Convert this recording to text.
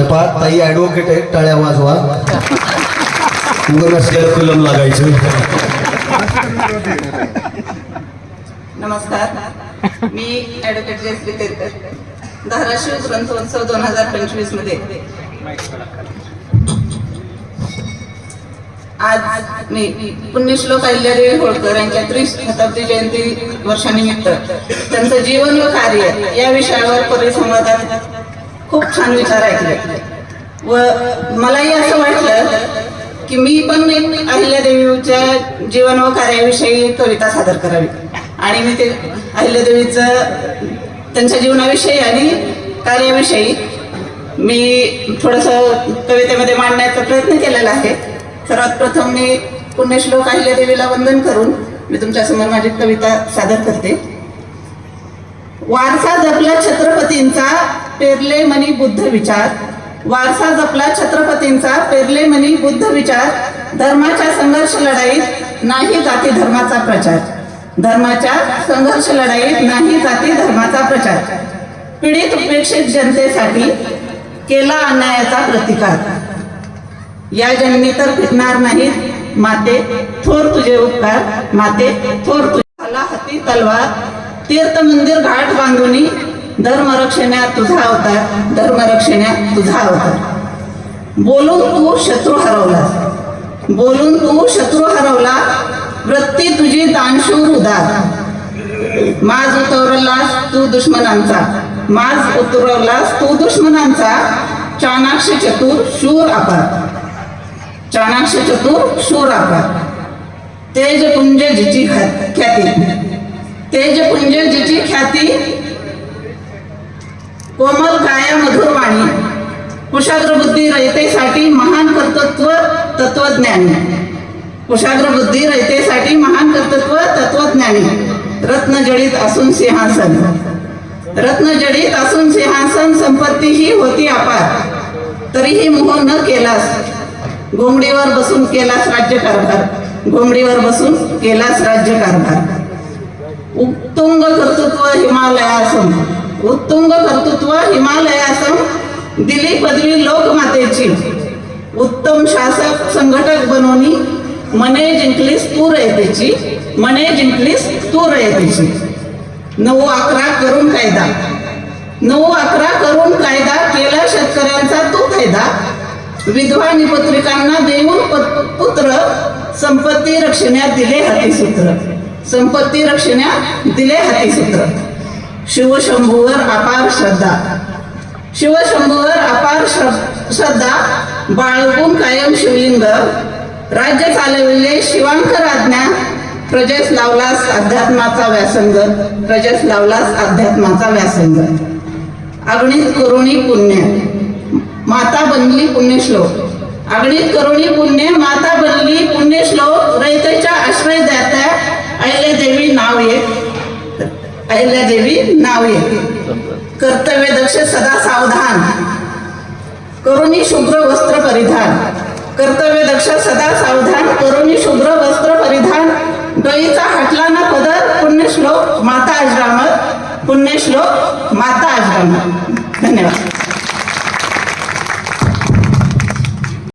हे पहा ताई ॲडव्होकेट आहे टाळ्या वाजवा. उगं नसलेलं कलम लागायचं. नमस्कार. मी ॲडव्होकेट जयश्री तेरकर धाराशिव ग्रंथोत्सव दोन हजार पंचवीसमध्ये आज मी पुण्यश्लोक अहिल्यादेवी होळकर यांच्या त्रिशताब्दी जयंती वर्षानिमित्त त्यांचं जीवन व कार्य या विषयावर परिसंवादात खूप छान विचार ऐकले. व मलाही असं वाटलं की मी पण एक अहिल्यादेवीच्या जीवन व कार्याविषयी कविता सादर करावी. आणि मी ते अहिल्यादेवीचं त्यांच्या जीवनाविषयी आणि कार्याविषयी मी थोडंसं कवितेमध्ये मांडण्याचा प्रयत्न केलेला आहे. सर्वात प्रथम मी पुण्यश्लोक अहिल्यादेवीला वंदन करून मी तुमच्यासमोर माझी कविता सादर करते. वारसा जपला छत्रपतींचा पेरले मनी बुद्ध विचार. वारसा जपला छत्रपतींचा पेरले मनी बुद्ध विचार. धर्माच्या संघर्ष लढाईत नाही जाती धर्माचा प्रचार. धर्माच्या संघर्ष लढाईत नाही जाती धर्माचा प्रचार. पीडित उपेक्षित जनतेसाठी केला अन्यायाचा प्रतिकार. या जन्मी तर फिरणार नाहीत. माते थोर तुझे उपकार. माते थोर तुझे हाती तलवार. तीर्थ मंदिर घाट बांधुनी धर्मरक्षण्यात तुझा अवतार धर्मरक्षण्यात तुझा अवतार. बोलून तू शत्रू हरवला बोलून तू शत्रू हरवला वृत्ती तुझी दानशूर उदार. माज उतरवलास तू दुश्मनांचा. माज उतरवलास तू दुश्मनांचा. चाणाक्ष चतुर शूर अपार. चाणाक्ष चतुर शूर अपार. तेज पुंज जिची ख्या- ख्याती. तेज पुंज जिची ख्याती कोमल काया मधुर वाणी कुशाग्र बुद्धी रयतेसाठी महान कर्तृत्व तत्वज्ञानी कुशाग्र बुद्धी रयतेसाठी महान कर्तृत्व तत्वज्ञानी रत्नजडित असून सिंहासन. रत्नजडित असून सिंहासन संपत्ती ही होती अपार. तरीही मोह न केलास. घोंगडीवर बसून केलास राज्यकारभार. घोंगडीवर बसून केलास राज्यकारभार. उत्तुंग कर्तृत्व हिमालयासम उत्तुंग कर्तृत्व हिमालयासम दिली पदवी लोकमातेची उत्तम शासक संघटक बनवणी मने जिंकलीस तू रयतेची मने जिंकलीस तू रयतेची. नऊ अकरा करून कायदा. नऊ अकरा करून कायदा केला शेतकऱ्यांचा तो कायदा. विधवा निपत्रिकांना देऊन पुत्र संपत्ती रक्षण्यात दिले हातीसूत्र संपत्ती रक्षण्यात दिले हातीसूत्र शिवशंभूवर अपार श्रद्धा. शिवशंभूवर अपार श्र- श्रद्धा बाळगून कायम शिवलिंग. राज्य चालविले शिवांकर आज्ञा प्रजेस लावलास अध्यात्माचा व्यासंग प्रजेस लावलास अध्यात्माचा व्यासंग. अग्नित करुणी पुण्य माता बनली पुण्यश्लोक. अग्नित करुणी पुण्य माता अहिल्यादेवी नाव कर्तव्य दक्ष सदा सावधान. करुणी शुभ्र वस्त्र परिधान. कर्तव्य दक्ष सदा सावधान करुणी शुभ्र वस्त्र परिधान. डोईचा हटला ना पदर पुण्यश्लोक माता आश्रामत. पुण्यश्लोक माता आश्रामत. धन्यवाद.